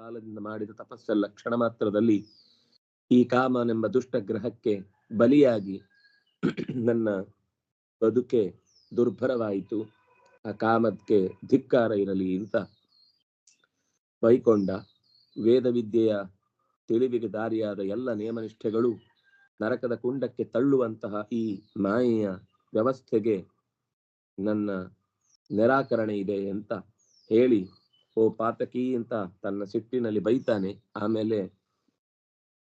ಕಾಲದಿಂದ ಮಾಡಿದ ತಪಸ್ಸೆಲ್ಲ, ಕ್ಷಣ ಮಾತ್ರದಲ್ಲಿ ಈ ಕಾಮನೆಂಬ ದುಷ್ಟ ಗ್ರಹಕ್ಕೆ ಬಲಿಯಾಗಿ ನನ್ನ ಬದುಕೆ ದುರ್ಭರವಾಯಿತು. ಆ ಕಾಮಕ್ಕೆ ಧಿಕ್ಕಾರ ಇರಲಿ ಅಂತ ವೈಕೊಂಡ ವೇದ ವಿದ್ಯೆಯ ತಿಳಿವಿಗೆ ದಾರಿಯಾದ ಎಲ್ಲ ನಿಯಮನಿಷ್ಠೆಗಳು ನರಕದ ಕುಂಡಕ್ಕೆ ತಳ್ಳುವಂತಹ ಈ ಮಾಯೆಯ ವ್ಯವಸ್ಥೆಗೆ ನನ್ನ ನಿರಾಕರಣೆ ಇದೆ ಅಂತ ಹೇಳಿ ಓ, ಪಾತಕಿ ಅಂತ ತನ್ನ ಸಿಟ್ಟಿನಲ್ಲಿ ಬೈತಾನೆ. ಆಮೇಲೆ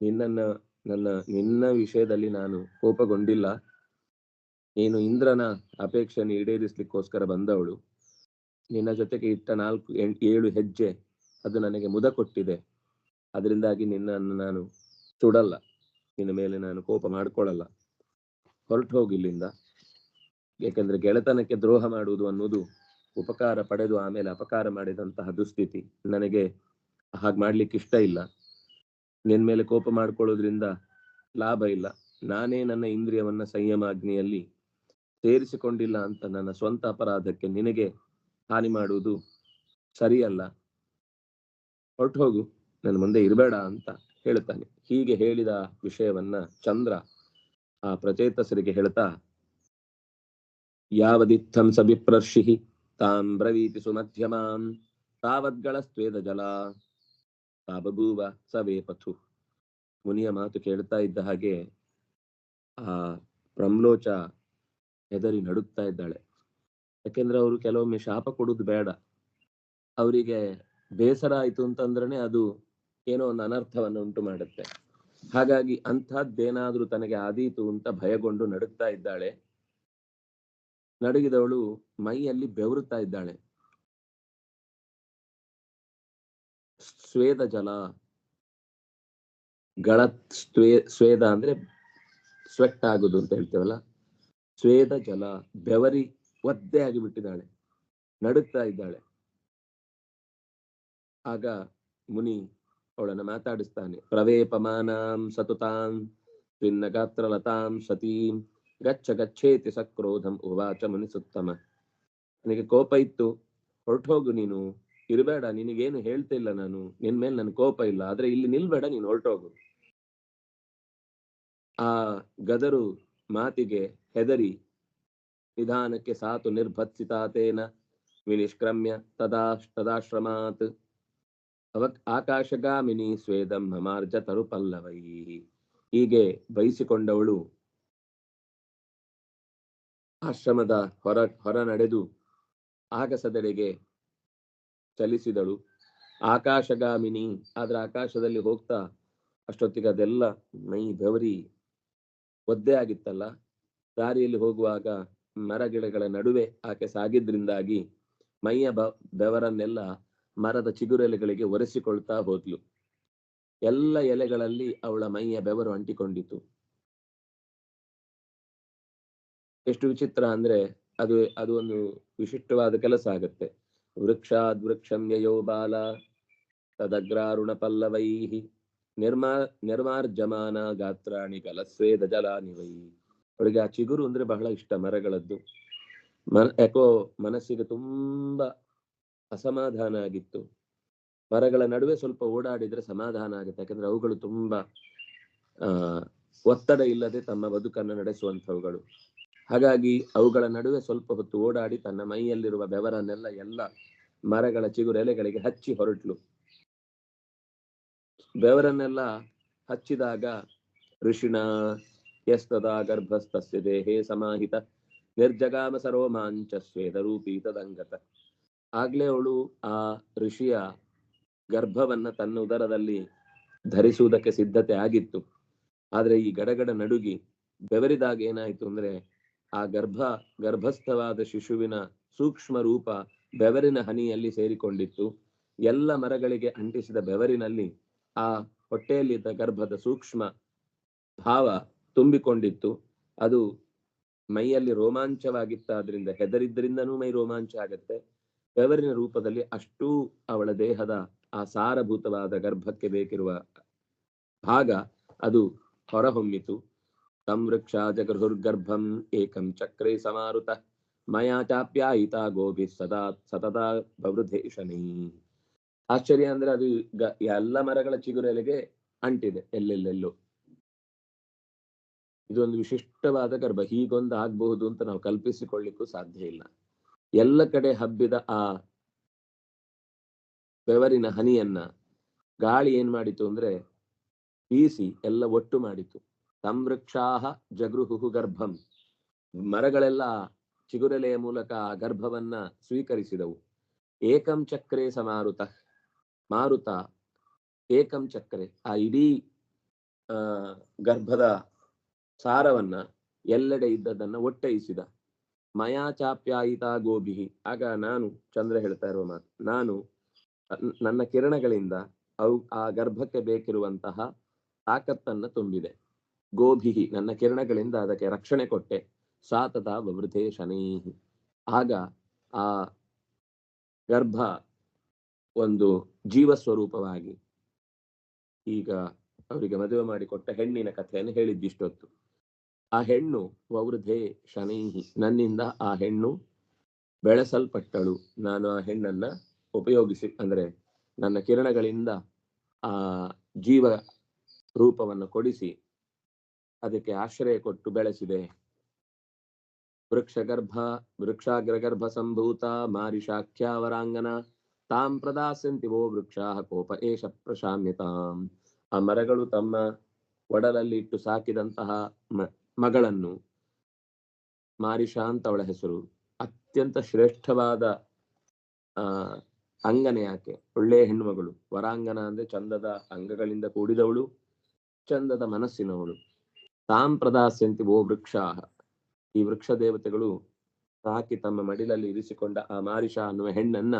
ನಿನ್ನನ್ನ, ನನ್ನ, ನಿನ್ನ ವಿಷಯದಲ್ಲಿ ನಾನು ಕೋಪಗೊಂಡಿಲ್ಲ. ನೀನು ಇಂದ್ರನ ಅಪೇಕ್ಷೆಯನ್ನು ಈಡೇರಿಸ್ಲಿಕ್ಕೋಸ್ಕರ ಬಂದವಳು. ನಿನ್ನ ಜೊತೆಗೆ ಇಟ್ಟ ನಾಲ್ಕು ಏಳು ಹೆಜ್ಜೆ ಅದು ನನಗೆ ಮುದ ಕೊಟ್ಟಿದೆ. ಅದರಿಂದಾಗಿ ನಿನ್ನನ್ನು ನಾನು ಸುಡಲ್ಲ. ನಿನ್ನ ಮೇಲೆ ನಾನು ಕೋಪ ಮಾಡ್ಕೊಳ್ಳಲ್ಲ. ಹೊರಟು ಹೋಗಿಲ್ಲಿಂದ ಏಕೆಂದ್ರೆ ಗೆಳೆತನಕ್ಕೆ ದ್ರೋಹ ಮಾಡುವುದು ಅನ್ನೋದು ಉಪಕಾರ ಪಡೆದು ಆಮೇಲೆ ಅಪಕಾರ ಮಾಡಿದಂತಹ ದುಸ್ಥಿತಿ ನನಗೆ ಹಾಗೆ ಮಾಡ್ಲಿಕ್ಕೆ ಇಷ್ಟ ಇಲ್ಲ. ನಿನ್ ಮೇಲೆ ಕೋಪ ಮಾಡ್ಕೊಳ್ಳೋದ್ರಿಂದ ಲಾಭ ಇಲ್ಲ. ನಾನೇ ನನ್ನ ಇಂದ್ರಿಯವನ್ನ ಸಂಯಮಾಗ್ನಿಯಲ್ಲಿ ಸೇರಿಸಿಕೊಂಡಿಲ್ಲ ಅಂತ ನನ್ನ ಸ್ವಂತ ಅಪರಾಧಕ್ಕೆ ನಿನಗೆ ಹಾನಿ ಮಾಡುವುದು ಸರಿಯಲ್ಲ. ಹೊರಟು ಹೋಗು, ನನ್ನ ಮುಂದೆ ಇರಬೇಡ ಅಂತ ಹೇಳ್ತಾನೆ. ಹೀಗೆ ಹೇಳಿದ ವಿಷಯವನ್ನ ಚಂದ್ರ ಆ ಪ್ರಚೇತಸರಿಗೆ ಹೇಳ್ತಾ, ಯಾವದಿತ್ತಂ ಸ ವಿಪ್ರರ್ಷಿ ತಾಂ ಬ್ರವೀತಿ ಸುಮಧ್ಯಮಾಂ ತಾವದ್ಗಳ ಸ್ವೇದ ಜಲ ತಾಬಭೂವ ಸವೇ ಪಥು ಮುನಿಯ ಮಾತು ಕೇಳ್ತಾ ಇದ್ದ ಹಾಗೆ, ಆ ಪ್ರಮ್ಲೋಚ ಹೆದರಿ ನಡುಗ್ತಾ ಇದ್ದಾಳೆ. ಯಾಕೆಂದ್ರೆ ಅವರು ಕೆಲವೊಮ್ಮೆ ಶಾಪ ಕೊಡುದು ಬೇಡ. ಅವರಿಗೆ ಬೇಸರ ಆಯ್ತು ಅಂತಂದ್ರೆ ಅದು ಏನೋ ಒಂದು ಅನರ್ಥವನ್ನು ಉಂಟು ಮಾಡುತ್ತೆ. ಹಾಗಾಗಿ ಅಂಥದ್ದೇನಾದ್ರೂ ತನಗೆ ಆದೀತು ಅಂತ ಭಯಗೊಂಡು ನಡುಗ್ತಾ ಇದ್ದಾಳೆ. ನಡುಗಿದವಳು ಮೈಯಲ್ಲಿ ಬೆವರುತ್ತಾ ಇದ್ದಾಳೆ. ಸ್ವೇದ ಜಲ. ಗಳ ಸ್ವೇ, ಸ್ವೇದ ಅಂದ್ರೆ ಸ್ವೆಟ್ ಆಗುದು ಅಂತ ಹೇಳ್ತೇವಲ್ಲ. ಸ್ವೇದ ಜಲ ಬೆವರಿ ಒದ್ದೆ ಆಗಿ ಬಿಟ್ಟಿದ್ದಾಳೆ ನಡುಗ್ತಾ ಇದ್ದಾಳೆ. ಆಗ ಮುನಿ ಅವಳನ್ನು ಮಾತಾಡಿಸ್ತಾನೆ. ಪ್ರವೇಪಮಾನಾಂ ಸತುತಾಂ ಭಿನ್ನ ಗಾತ್ರ ಲತಾಂ ಸತೀಂ. ಗಚ್ಚ ಗಚ್ಚೇತಿ ಸಕ್ರೋಧಂ ಉವಾಚ ಮುನಿಸುತ್ತಮ. ನನಗೆ ಕೋಪ ಇತ್ತು? ಹೊರಟು ಹೋಗು ನೀನು. ಇರಬೇಡ, ನಿನಗೇನು ಹೇಳ್ತಿಲ್ಲ ನಾನು. ನಿನ್ ಮೇಲೆ ನನ್ ಕೋಪ ಇಲ್ಲ, ಆದ್ರೆ ಇಲ್ಲಿ ನಿಲ್ಬೇಡ, ನೀನು ಹೊರಟೋಗು. ಆ ಗದರು ಮಾತಿಗೆ ಹೆದರಿ, ನಿಧಾನಕ್ಕೆ ಸಾತು ನಿರ್ಭತ್ಸಿತಾತೇನ ವಿನಿಷ್ಕ್ರಮ್ಯ ತದಾ ತದಾಶ್ರಮಾತ್. ಅವ ಆಕಾಶಗಾಮಿನಿ ಸ್ವೇದಂ ಮಮಾರ್ಜ ತರುಪಲ್ಲವೈ. ಹೀಗೆ ಬಯಸಿಕೊಂಡವಳು ಆಶ್ರಮದ ಹೊರ ಹೊರ ನಡೆದು ಆಗಸದೆಡೆಗೆ ಚಲಿಸಿದಳು. ಆಕಾಶಗಾಮಿನಿ, ಆದ್ರೆ ಆಕಾಶದಲ್ಲಿ ಹೋಗ್ತಾ ಅಷ್ಟೊತ್ತಿಗೆ ಅದೆಲ್ಲ ಮೈ ಬೆವರಿ ಒದ್ದೆ ಆಗಿತ್ತಲ್ಲ. ದಾರಿಯಲ್ಲಿ ಹೋಗುವಾಗ ಮರಗಿಡಗಳ ನಡುವೆ ಆಕೆ ಸಾಗಿದ್ರಿಂದಾಗಿ ಮೈಯ ಬೆವರನ್ನೆಲ್ಲ ಮರದ ಚಿಗುರೆಲೆಗಳಿಗೆ ಒರೆಸಿಕೊಳ್ತಾ ಹೋದ್ಲು. ಎಲ್ಲ ಎಲೆಗಳಲ್ಲಿ ಅವಳ ಮೈಯ ಬೆವರು ಅಂಟಿಕೊಂಡಿತು ಎಷ್ಟು ವಿಚಿತ್ರ ಅಂದ್ರೆ ಅದು ಅದು ಒಂದು ವಿಶಿಷ್ಟವಾದ ಕೆಲಸ ಆಗತ್ತೆ. ವೃಕ್ಷಾದ್ ವೃಕ್ಷಂ ಬಾಲ ತದಗ್ರಾರುಣ ಪಲ್ಲವೈ ನಿರ್ಮಾ, ನಿರ್ಮಾರ್ಜಮಾನ ಗಾತ್ರಾಣಿ ಕಲಸ್ವೇದ ಜಲಾನಿ ವೈ. ಅವಳಿಗೆ ಆ ಚಿಗುರು ಅಂದ್ರೆ ಬಹಳ ಇಷ್ಟ ಮರಗಳದ್ದು. ಮನ, ಯಾಕೋ ಮನಸ್ಸಿಗೆ ತುಂಬಾ ಅಸಮಾಧಾನ ಆಗಿತ್ತು. ಮರಗಳ ನಡುವೆ ಸ್ವಲ್ಪ ಓಡಾಡಿದ್ರೆ ಸಮಾಧಾನ ಆಗುತ್ತೆ, ಯಾಕಂದ್ರೆ ಅವುಗಳು ತುಂಬಾ, ಆ, ಒತ್ತಡ ಇಲ್ಲದೆ ತಮ್ಮ ಬದುಕನ್ನು ನಡೆಸುವಂತವುಗಳು ಹಾಗಾಗಿ ಅವುಗಳ ನಡುವೆ ಸ್ವಲ್ಪ ಹೊತ್ತು ಓಡಾಡಿ ತನ್ನ ಮೈಯಲ್ಲಿರುವ ಬೆವರನ್ನೆಲ್ಲ ಎಲ್ಲ ಮರಗಳ ಚಿಗುರೆಲೆಗಳಿಗೆ ಹಚ್ಚಿ ಹೊರಟ್ಲು. ಬೆವರನ್ನೆಲ್ಲ ಹಚ್ಚಿದಾಗ ಋಷಿಣ ಎಸ್ತದ ಗರ್ಭಸ್ಥಸ್ಯ ದೇಹೇ ಸಮಾಹಿತ, ನಿರ್ಜಗಾಮ ಸರೋಮಾಂಚ ಸ್ವೇದರೂಪಿ ತದಂಗತ. ಆಗ್ಲೇ ಅವಳು ಆ ಋಷಿಯ ಗರ್ಭವನ್ನ ತನ್ನ ಉದರದಲ್ಲಿ ಧರಿಸುವುದಕ್ಕೆ ಸಿದ್ಧತೆ ಆಗಿತ್ತು. ಆದ್ರೆ ಈ ಗಡಗಡ ನಡುಗಿ ಬೆವರಿದಾಗ ಏನಾಯ್ತು ಅಂದ್ರೆ ಆ ಗರ್ಭ, ಗರ್ಭಸ್ಥವಾದ ಶಿಶುವಿನ ಸೂಕ್ಷ್ಮ ರೂಪ ಬೆವರಿನ ಹನಿಯಲ್ಲಿ ಸೇರಿಕೊಂಡಿತ್ತು. ಎಲ್ಲ ಮರಗಳಿಗೆ ಅಂಟಿಸಿದ ಬೆವರಿನಲ್ಲಿ ಆ ಹೊಟ್ಟೆಯಲ್ಲಿದ್ದ ಗರ್ಭದ ಸೂಕ್ಷ್ಮ ಭಾವ ತುಂಬಿಕೊಂಡಿತ್ತು. ಅದು ಮೈಯಲ್ಲಿ ರೋಮಾಂಚವಾಗಿತ್ತಾದ್ರಿಂದ ಹೆದರಿದ್ದರಿಂದನೂ ಮೈ ರೋಮಾಂಚ ಆಗತ್ತೆ. ಬೆವರಿನ ರೂಪದಲ್ಲಿ ಅಷ್ಟೂ ಅವಳ ದೇಹದ ಆ ಸಾರಭೂತವಾದ ಗರ್ಭಕ್ಕೆ ಬೇಕಿರುವ ಭಾಗ ಅದು ಹೊರಹೊಮ್ಮಿತು. ವೃಕ್ಷ ಜಗೃಹುರ್ಗರ್ಭಂ ಏಕಂ ಚಕ್ರೆ ಸಮಾರುತ ಮಯಾ ಚಾಪ್ಯಾಯಿತ ಗೋಭಿ ಸದಾ ಸತತ ಶನಿ ಆಶ್ಚರ್ಯ ಅಂದ್ರೆ ಅದು ಎಲ್ಲ ಮರಗಳ ಚಿಗುರೆಲೆಗೆ ಅಂಟಿದೆ, ಎಲ್ಲೆಲ್ಲೆಲ್ಲೋ. ಇದೊಂದು ವಿಶಿಷ್ಟವಾದ ಗರ್ಭ. ಹೀಗೊಂದು ಆಗ್ಬಹುದು ಅಂತ ನಾವು ಕಲ್ಪಿಸಿಕೊಳ್ಳಿಕ್ಕೂ ಸಾಧ್ಯ ಇಲ್ಲ. ಎಲ್ಲ ಕಡೆ ಹಬ್ಬಿದ ಆ ಬೆವರಿನ ಹನಿಯನ್ನ ಗಾಳಿ ಏನ್ ಮಾಡಿತು ಅಂದ್ರೆ ಬೀಸಿ ಎಲ್ಲ ಒಟ್ಟು ಮಾಡಿತು. ಸಂವೃಕ್ಷಾಹ ಜಗೃಹು ಗರ್ಭಂ. ಮರಗಳೆಲ್ಲ ಚಿಗುರೆಲೆಯ ಮೂಲಕ ಗರ್ಭವನ್ನ ಸ್ವೀಕರಿಸಿದವು. ಏಕಂ ಚಕ್ರೆ ಸಮಾರುತ. ಮಾರುತ ಏಕಂ ಚಕ್ರೆ. ಆ ಇಡೀ ಗರ್ಭದ ಸಾರವನ್ನ ಎಲ್ಲೆಡೆ ಇದ್ದದನ್ನ ಒಟ್ಟೈಸಿದ ಮಯಾ ಚಾಪ್ಯಾಯಿತ ಗೋಭಿಹಿ ಆಗ ನಾನು, ಚಂದ್ರ ಹೇಳ್ತಾ ಇರುವ ಮಾತು, ನಾನು ನನ್ನ ಕಿರಣಗಳಿಂದ ಅವು ಆ ಗರ್ಭಕ್ಕೆ ಬೇಕಿರುವಂತಹ ತಾಕತ್ತನ್ನ ತುಂಬಿದೆ. ಗೋಭಿಹಿ, ನನ್ನ ಕಿರಣಗಳಿಂದ ಅದಕ್ಕೆ ರಕ್ಷಣೆ ಕೊಟ್ಟೆ. ಸಾತತ ವೃದ್ಧೇ ಶನೈಹಿ ಆಗ ಆ ಗರ್ಭ ಒಂದು ಜೀವ ಸ್ವರೂಪವಾಗಿ ಈಗ ಅವರಿಗೆ ಮದುವೆ ಮಾಡಿಕೊಟ್ಟ ಹೆಣ್ಣಿನ ಕಥೆಯನ್ನು ಹೇಳಿದ್ದಿಷ್ಟೊತ್ತು. ಆ ಹೆಣ್ಣು ವವೃಧೆ ಶನೈಹಿ ನನ್ನಿಂದ ಆ ಹೆಣ್ಣು ಬೆಳೆಸಲ್ಪಟ್ಟಳು. ನಾನು ಆ ಹೆಣ್ಣನ್ನ ಉಪಯೋಗಿಸಿ, ಅಂದ್ರೆ ನನ್ನ ಕಿರಣಗಳಿಂದ ಆ ಜೀವ ರೂಪವನ್ನು ಕೊಡಿಸಿ ಅದಕ್ಕೆ ಆಶ್ರಯ ಕೊಟ್ಟು ಬೆಳೆಸಿದೆ. ವೃಕ್ಷಗರ್ಭ, ವೃಕ್ಷಾಗ್ರಗರ್ಭ ಸಂಭೂತ ಮಾರಿಷಾಖ್ಯಾವರಾಂಗನ ತಾಂ ಪ್ರದಾಸ್ಯಂತಿ ವೋ ವೃಕ್ಷಾ ಕೋಪ ಏಷ ಪ್ರಶಾಮ್ಯತಾಂ. ಆ ಮರಗಳು ತಮ್ಮ ಒಡಲಲ್ಲಿ ಇಟ್ಟು ಸಾಕಿದಂತಹ ಮಗಳನ್ನು ಮಾರಿಷಾ ಅಂತ ಅವಳ ಹೆಸರು. ಅತ್ಯಂತ ಶ್ರೇಷ್ಠವಾದ, ಆ, ಅಂಗನೆ ಆಕೆ ಒಳ್ಳೆಯ ಹೆಣ್ಣುಮಗಳು. ವರಾಂಗನ ಅಂದ್ರೆ ಚಂದದ ಅಂಗಗಳಿಂದ ಕೂಡಿದವಳು, ಚಂದದ ಮನಸ್ಸಿನವಳು. ತಾಂ ಪ್ರದಾಸ್ಯಂತಿ ಓ ವೃಕ್ಷ ಈ ವೃಕ್ಷ ದೇವತೆಗಳು ಸಾಕಿ ತಮ್ಮ ಮಡಿಲಲ್ಲಿ ಇರಿಸಿಕೊಂಡ ಆ ಮಾರಿಷ ಅನ್ನುವ ಹೆಣ್ಣನ್ನ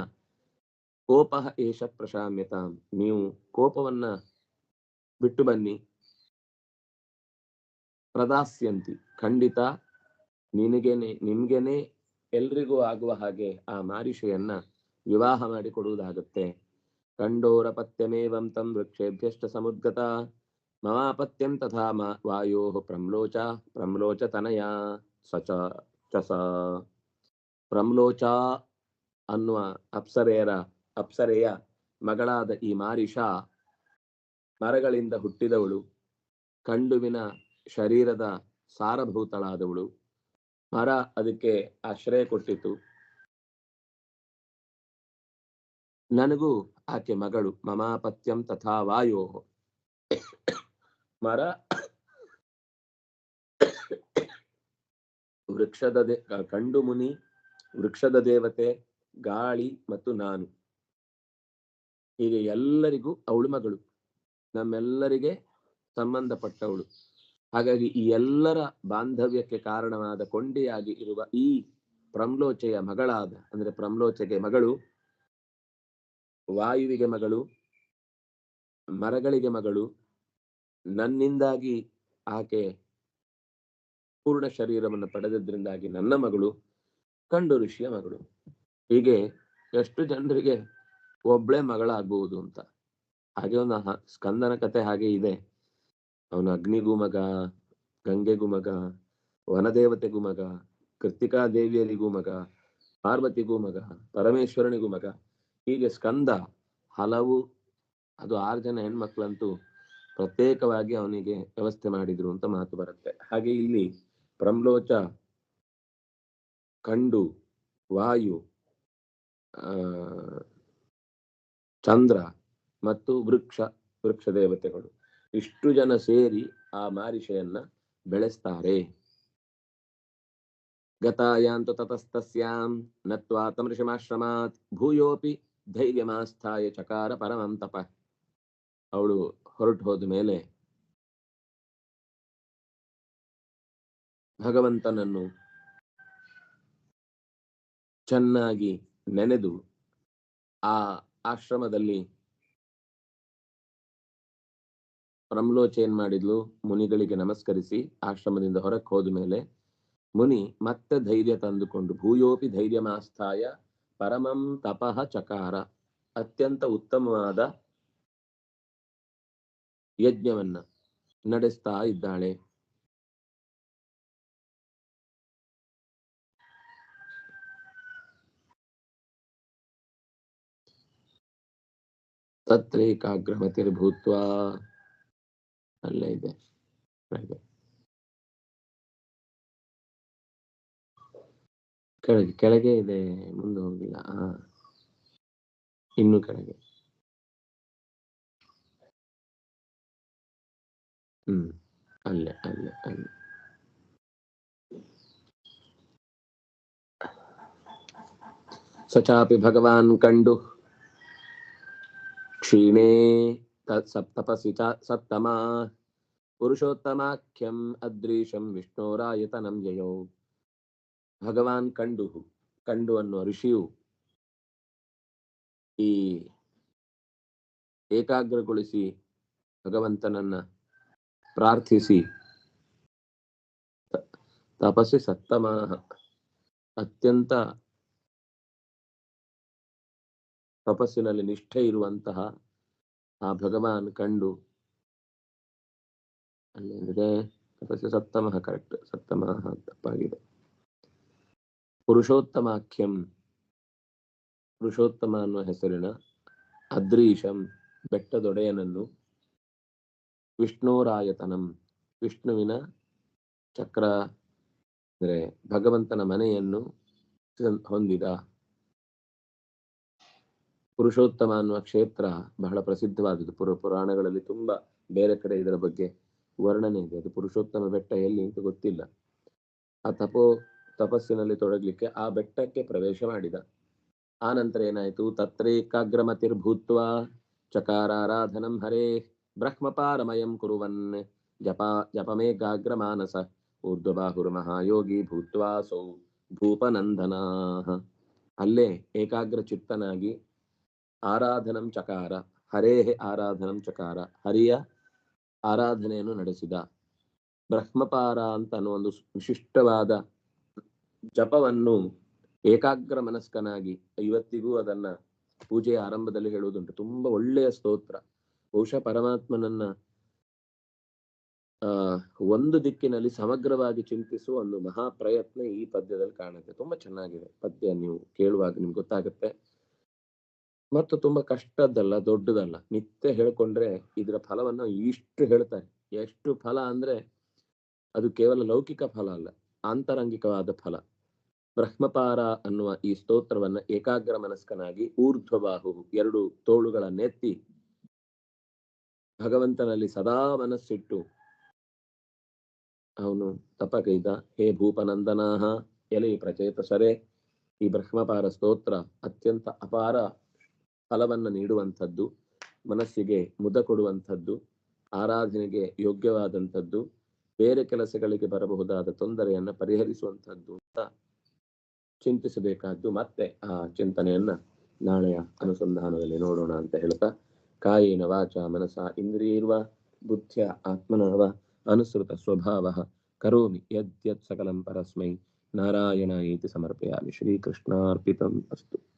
ಕೋಪ ಏಷ ಪ್ರಶಾಮ್ಯತಾಂ. ನೀವು ಕೋಪವನ್ನ ಬಿಟ್ಟು ಬನ್ನಿ. ಪ್ರದಾಸ್ಯಂತಿ. ಖಂಡಿತ ನಿನಗೇನೆ, ನಿಮ್ಗೆನೆ ಎಲ್ರಿಗೂ ಆಗುವ ಹಾಗೆ ಆ ಮಾರಿಷೆಯನ್ನ ವಿವಾಹ ಮಾಡಿಕೊಡುವುದಾಗತ್ತೆ. ಕಂಡೋರ ಪತ್ಯಮೇವಂತಂ ವೃಕ್ಷೇಭ್ಯಷ್ಟ ಸಮುದ್ಗತ. ಮಮಾಪತ್ಯಂ ತಥಾ ಮ ವಾಯೋ ಪ್ರಮ್ಲೋಚ ಪ್ರಮ್ಲೋಚ ತನಯ ಸಚ ಚಸ ಪ್ರಮ್ಲೋಚ ಅನ್ನುವ ಅಪ್ಸರೆಯರ ಅಪ್ಸರೆಯ ಮಗಳಾದ ಈ ಮಾರಿಷಾ ಮರಗಳಿಂದ ಹುಟ್ಟಿದವಳು, ಕಂಡುವಿನ ಶರೀರದ ಸಾರಭೂತಳಾದವಳು. ಮರ ಅದಕ್ಕೆ ಆಶ್ರಯ ಕೊಟ್ಟಿತು. ನನಗೂ ಆಕೆ ಮಗಳು, ಮಮಾಪತ್ಯಂ ತಥಾ ವಾಯೋ. ಮರ ವೃಕ್ಷದ ಕಂಡು ಮುನಿ, ವೃಕ್ಷದ ದೇವತೆ, ಗಾಳಿ ಮತ್ತು ನಾನು. ಹೀಗೆ ಎಲ್ಲರಿಗೂ ಅವಳು ಮಗಳು. ನಮ್ಮೆಲ್ಲರಿಗೆ ಸಂಬಂಧಪಟ್ಟವಳು. ಹಾಗಾಗಿ ಈ ಎಲ್ಲರ ಬಾಂಧವ್ಯಕ್ಕೆ ಕಾರಣವಾದ ಕೊಂಡಿಯಾಗಿ ಇರುವ ಈ ಪ್ರಮ್ಲೋಚೆಯ ಮಗಳಾದ, ಅಂದ್ರೆ ಪ್ರಮ್ಲೋಚೆಗೆ ಮಗಳು, ವಾಯುವಿಗೆ ಮಗಳು, ಮರಗಳಿಗೆ ಮಗಳು ನನ್ನಿಂದಾಗಿ ಆಕೆ ಪೂರ್ಣ ಶರೀರವನ್ನು ಪಡೆದದ್ರಿಂದಾಗಿ ನನ್ನ ಮಗಳು ಕಂಡು ಋಷಿಯ ಮಗಳು. ಹೀಗೆ ಎಷ್ಟು ಜನರಿಗೆ ಒಬ್ಳೆ ಮಗಳಾಗ್ಬಹುದು ಅಂತ. ಹಾಗೆ ಒಂದು ಸ್ಕಂದನ ಕತೆ ಹಾಗೆ ಇದೆ. ಅವನು ಅಗ್ನಿಗೂ ಮಗ, ಗಂಗೆಗೂ ಮಗ, ವನದೇವತೆಗೂ ಮಗ ಕೃತಿಕಾ ದೇವಿಯರಿಗೂ ಮಗ, ಪಾರ್ವತಿಗೂ ಮಗ, ಪರಮೇಶ್ವರನಿಗೂ ಮಗ. ಹೀಗೆ ಸ್ಕಂದ ಹಲವು, ಅದು ಆರು ಜನ ಹೆಣ್ಮಕ್ಳಂತೂ ಪ್ರತ್ಯೇಕವಾಗಿ ಅವನಿಗೆ ವ್ಯವಸ್ಥೆ ಮಾಡಿದ್ರು ಅಂತ ಮಾತು ಬರುತ್ತೆ. ಹಾಗೆ ಇಲ್ಲಿ ಪ್ರಮ್ಲೋಚ ಕಂಡು, ವಾಯು ಚಂದ್ರ ಮತ್ತು ವೃಕ್ಷ ವೃಕ್ಷ ದೇವತೆಗಳು. ಇಷ್ಟು ಜನ ಸೇರಿ ಆ ಮಾರಿಷೆಯನ್ನ ಬೆಳೆಸ್ತಾರೆ. ಗತಾಯಾಂತು ತತಸ್ತಸ್ಯಾಂ ನತ್ವಾ ತಮೃಷಮಾಶ್ರಮಾತ್ ಭೂಯೋಪಿ ಧೈರ್ಯಮಾಸ್ಥಾಯ ಚಕಾರ ಪರಮಂತಪ ಅವಳು ಹೊರಟು ಹೋದ ಮೇಲೆ ಭಗವಂತನನ್ನು ಚೆನ್ನಾಗಿ ನೆನೆದು ಆ ಆಶ್ರಮದಲ್ಲಿ ಪ್ರಮ್ಲೋಚ ಏನ್ ಮಾಡಿದ್ಲು, ಮುನಿಗಳಿಗೆ ನಮಸ್ಕರಿಸಿ ಆಶ್ರಮದಿಂದ ಹೊರಕ್ಕೆ ಹೋದ ಮೇಲೆ ಮುನಿ ಮತ್ತೆ ಧೈರ್ಯ ತಂದುಕೊಂಡು, ಭೂಯೋಪಿ ಧೈರ್ಯ ಮಾಸ್ಥಾಯ ಪರಮಂ ತಪಃ ಚಕಾರ, ಅತ್ಯಂತ ಉತ್ತಮವಾದ ಯಜ್ಞವನ್ನ ನಡೆಸ್ತಾ ಇದ್ದಾಳೆ. ತತ್ರೇಕಾಗ್ರಮತಿರ್ಭೂತ್ವ ಅಲ್ಲೇ ಇದೆ. ಕೆಳಗೆ ಕೆಳಗೆ ಇದೆ ಮುಂದೆ ಹೋಗಿಲ್ಲ. ಇನ್ನು ಕೆಳಗೆ. అల్లే అల్లే అల్లే సచాపి భగవాన్ కండు క్షీణే సప్తపసి సప్తమా పురుషోత్తమాఖ్యం అద్రీశం విష్ణోరాయతనం జయో భగవాన్ కండు కండు అన్న ఋషియు ಈ ಏಕಾಗ್ರಗೊಳಿಸಿ ಭಗವಂತನನ್ನ ಪ್ರಾರ್ಥಿಸಿ. ತಪಸ್ಸಿ ಸತ್ತಮ ಅತ್ಯಂತ ತಪಸ್ಸಿನಲ್ಲಿ ನಿಷ್ಠೆ ಇರುವಂತಹ ಆ ಭಗವಾನ್ ಕಂಡು ಅಲ್ಲೇನಿದೆ ತಪಸ್ಸು ಸಪ್ತಮ ಕರೆಕ್ಟ್ ಸಪ್ತಮ ತಪ್ಪಾಗಿದೆ. ಪುರುಷೋತ್ತಮಾಖ್ಯಂ. ಪುರುಷೋತ್ತಮ ಅನ್ನುವ ಹೆಸರಿನ ಅದ್ರೀಶಂ, ಬೆಟ್ಟದೊಡೆಯನನ್ನು ವಿಷ್ಣೋರಾಯತನಂ. ವಿಷ್ಣುವಿನ ಚಕ್ರ ಅಂದರೆ ಭಗವಂತನ ಮನೆಯನ್ನು ಹೊಂದಿದ. ಪುರುಷೋತ್ತಮ ಅನ್ನುವ ಕ್ಷೇತ್ರ ಬಹಳ ಪ್ರಸಿದ್ಧವಾದದ್ದು. ಪುರ ಪುರಾಣಗಳಲ್ಲಿ ತುಂಬಾ ಬೇರೆ ಕಡೆ ಇದರ ಬಗ್ಗೆ ವರ್ಣನೆ ಇದೆ. ಅದು ಪುರುಷೋತ್ತಮ ಬೆಟ್ಟ ಎಲ್ಲಿ ಅಂತ ಗೊತ್ತಿಲ್ಲ. ಆ ತಪೋ ತಪಸ್ಸಿನಲ್ಲಿ ತೊಡಗಲಿಕ್ಕೆ ಆ ಬೆಟ್ಟಕ್ಕೆ ಪ್ರವೇಶ ಮಾಡಿದ. ಆ ನಂತರ ಏನಾಯ್ತು? ತತ್ರೇಕಾಗ್ರಮತಿರ್ಭೂತ್ವ ಚಕಾರಾರಾಧನಂ ಹರೇ ಜಪ ಜಪಮೇಕಾಗ್ರ ಮಾನಸ ಊರ್ಧ್ವಬಾಹುರ್ ಮಹಾಯೋಗಿ ಭೂತ್ವಾಸೌ ಭೂಪನಂದನಾ ಅಲ್ಲೇ ಏಕಾಗ್ರ ಚಿತ್ತನಾಗಿ ಆರಾಧನಂ ಚಕಾರ ಹರೇ ಆರಾಧನಂ ಚಕಾರ ಹರಿಯ ಆರಾಧನೆಯನ್ನು ನಡೆಸಿದ। ಬ್ರಹ್ಮಪಾರ ಅಂತ ಅನ್ನೋ ಒಂದು ವಿಶಿಷ್ಟವಾದ ಜಪವನ್ನು ಏಕಾಗ್ರ ಮನಸ್ಕನಾಗಿ ಇವತ್ತಿಗೂ ಅದನ್ನ ಪೂಜೆಯ ಆರಂಭದಲ್ಲಿ ಹೇಳುವುದುಂಟು. ತುಂಬಾ ಒಳ್ಳೆಯ ಸ್ತೋತ್ರ. ಬಹುಶಃ ಪರಮಾತ್ಮನನ್ನ, ಆ, ಒಂದು ದಿಕ್ಕಿನಲ್ಲಿ ಸಮಗ್ರವಾಗಿ ಚಿಂತಿಸುವ ಒಂದು ಮಹಾ ಪ್ರಯತ್ನ ಈ ಪದ್ಯದಲ್ಲಿ ಕಾಣುತ್ತೆ. ತುಂಬಾ ಚೆನ್ನಾಗಿದೆ ಪದ್ಯ ನೀವು ಕೇಳುವಾಗ ನಿಮ್ಗೆ ಗೊತ್ತಾಗುತ್ತೆ. ಮತ್ತು ತುಂಬಾ ಕಷ್ಟದ್ದಲ್ಲ, ದೊಡ್ಡದಲ್ಲ. ನಿತ್ಯ ಹೇಳ್ಕೊಂಡ್ರೆ ಇದರ ಫಲವನ್ನ ಇಷ್ಟು ಹೇಳ್ತಾರೆ. ಎಷ್ಟು ಫಲ ಅಂದ್ರೆ ಅದು ಕೇವಲ ಲೌಕಿಕ ಫಲ ಅಲ್ಲ, ಆಂತರಂಗಿಕವಾದ ಫಲ. ಬ್ರಹ್ಮಪಾರ ಅನ್ನುವ ಈ ಸ್ತೋತ್ರವನ್ನ ಏಕಾಗ್ರ ಮನಸ್ಕನಾಗಿ ಊರ್ಧ್ವಬಾಹು ಎರಡು ತೋಳುಗಳನ್ನೆತ್ತಿ ಭಗವಂತನಲ್ಲಿ ಸದಾ ಮನಸ್ಸಿಟ್ಟು. ಅವನು ತಪಗೈದ ಹೇ ಭೂಪನಂದನಾಹ, ಎಲೆ ಪ್ರಚೇತಸರೆ, ಈ ಬ್ರಹ್ಮಪಾರ ಸ್ತೋತ್ರ ಅತ್ಯಂತ ಅಪಾರ ಫಲವನ್ನ ನೀಡುವಂಥದ್ದು, ಮನಸ್ಸಿಗೆ ಮುದ ಕೊಡುವಂಥದ್ದು, ಆರಾಧನೆಗೆ ಯೋಗ್ಯವಾದಂಥದ್ದು, ಬೇರೆ ಕೆಲಸಗಳಿಗೆ ಬರಬಹುದಾದ ತೊಂದರೆಯನ್ನ ಪರಿಹರಿಸುವಂಥದ್ದು ಅಂತ ಚಿಂತಿಸಬೇಕಾದ್ದು ಮತ್ತೆ ಆ ಚಿಂತನೆಯನ್ನ ನಾಳೆಯ ಅನುಸಂಧಾನದಲ್ಲಿ ನೋಡೋಣ ಅಂತ ಹೇಳ್ತಾ ಕಾಯೇನ ವಾಚ ಮನಸ ಇಂದ್ರಿಯರ್ವ ಬುದ್ಧಿಯ ಆತ್ಮನವ ಅನುಸೃತ ಸ್ವಭಾವ ಕರೋಮಿ ಯದ್ಯತ್ ಸಕಲಂ ಪರಸ್ಮೈ. ನಾರಾಯಣ ಇತಿ ಸಮರ್ಪಯಾಮಿ. ಶ್ರೀಕೃಷ್ಣಾರ್ಪಿತಂ ಅಸ್ತು.